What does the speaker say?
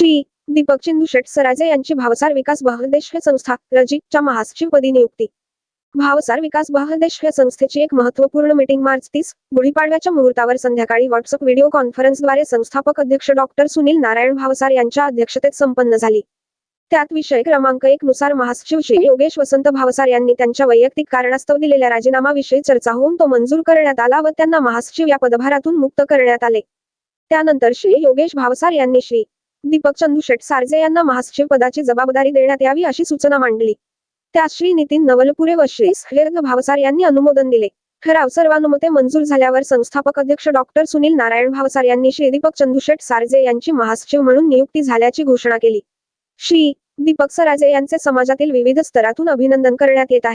श्री दीपक चिंदू शेट सराजे यांची भावसार विकास बहलदेश हे संस्था रजीच्या महासचिवपदी नियुक्ती. भावसार विकास बहलदेश या संस्थेची एक महत्त्वपूर्ण मीटिंग मार्च तीस गुढीपाडव्याच्या मुहूर्तावर संध्याकाळी व्हॉट्सअप व्हिडिओ कॉन्फरन्सद्वारे संस्थापक अध्यक्ष डॉक्टर सुनील नारायण भावसार यांच्या अध्यक्षतेत संपन्न झाली. त्यात विषय क्रमांक एक नुसार महासचिव श्री योगेश वसंत भावसार यांनी त्यांच्या वैयक्तिक कारणास्तव दिलेल्या राजीनामाविषयी चर्चा होऊन तो मंजूर करण्यात आला व त्यांना महासचिव या पदभारातून मुक्त करण्यात आले. त्यानंतर श्री योगेश भावसार यांनी श्री दीपक चंदूशेट सारजे यांना महासचिव पदाची जबाबदारी देण्यात यावी अशी सूचना मांडली. त्यास श्री नितीन नवलपुरे व श्री भावसार यांनी अनुमोदन दिले. ठराव सर्वानुमते मंजूर झाल्यावर संस्थापक अध्यक्ष डॉक्टर सुनील नारायण भावसार यांनी श्री दीपक चंदूशेठ सारजे यांची महासचिव म्हणून नियुक्ती झाल्याची घोषणा केली. श्री दीपक सराजे यांचे समाजातील विविध स्तरातून अभिनंदन करण्यात येत आहे.